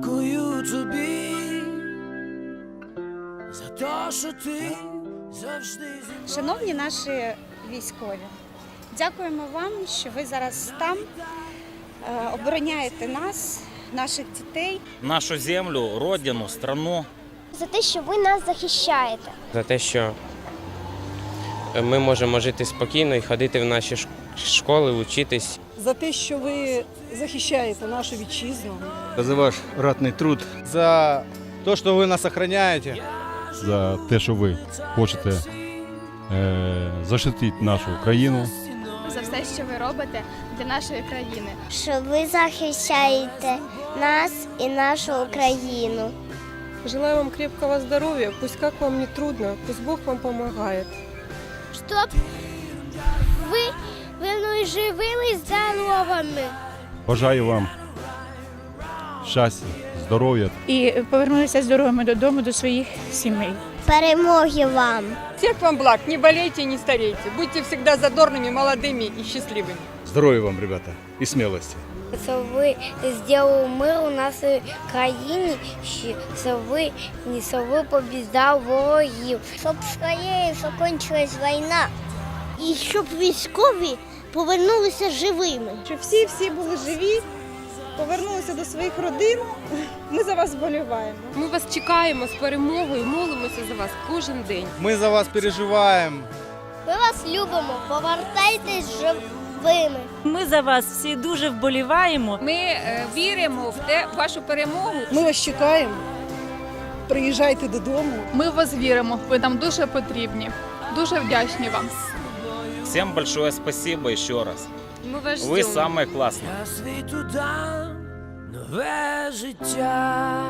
Дякую тобі за те, що ти завжди. Шановні наші військові, дякуємо вам, що ви зараз там е, обороняєте нас, наших дітей, нашу землю, родину, страну. За те, що ви нас захищаєте, за те, що ми можемо жити спокійно і ходити в наші школи, вчитись. за те, що ви захищаєте нашу вітчизну. за ваш ратний труд, за те, що ви нас охороняєте. за те, що ви хочете е, захистити нашу країну. за все, що ви робите для нашої країни. Що ви захищаєте нас і нашу Україну. Желаю вам крепкого здоровья, пусть как вам не трудно, пусть Бог вам помогает Щоб ви вернули живими здоровими. Бажаю вам щастя, здоров'я І повернулися здоровими додому до своїх сімей. Перемоги вам! Всех вам благ, не болейте и не старейте. Будьте всегда задорными, молодыми и счастливыми. Здоров'я вам, ребята, і смілості. Щоб ви зробили мир у нашій країні, щоб ви, щоб ви побіждав ворогів. Щоб скоріше закінчилась війна. І щоб військові повернулися живими. Щоб всі всі були живі, повернулися до своїх родин. Ми за вас вболіваємо. Ми вас чекаємо з перемогою, молимося за вас кожен день. Ми за вас переживаємо. Ми вас любимо, повертайтесь живими Ми за вас всі дуже вболіваємо. Ми е, віримо в те в вашу перемогу. Ми вас чекаємо. Приїжджайте додому. Ми в вас віримо. Ви нам дуже потрібні. Дуже вдячні вам. Всем большое спасибо еще раз. Ми вас Вы самые классные. Я світу дам нове життя.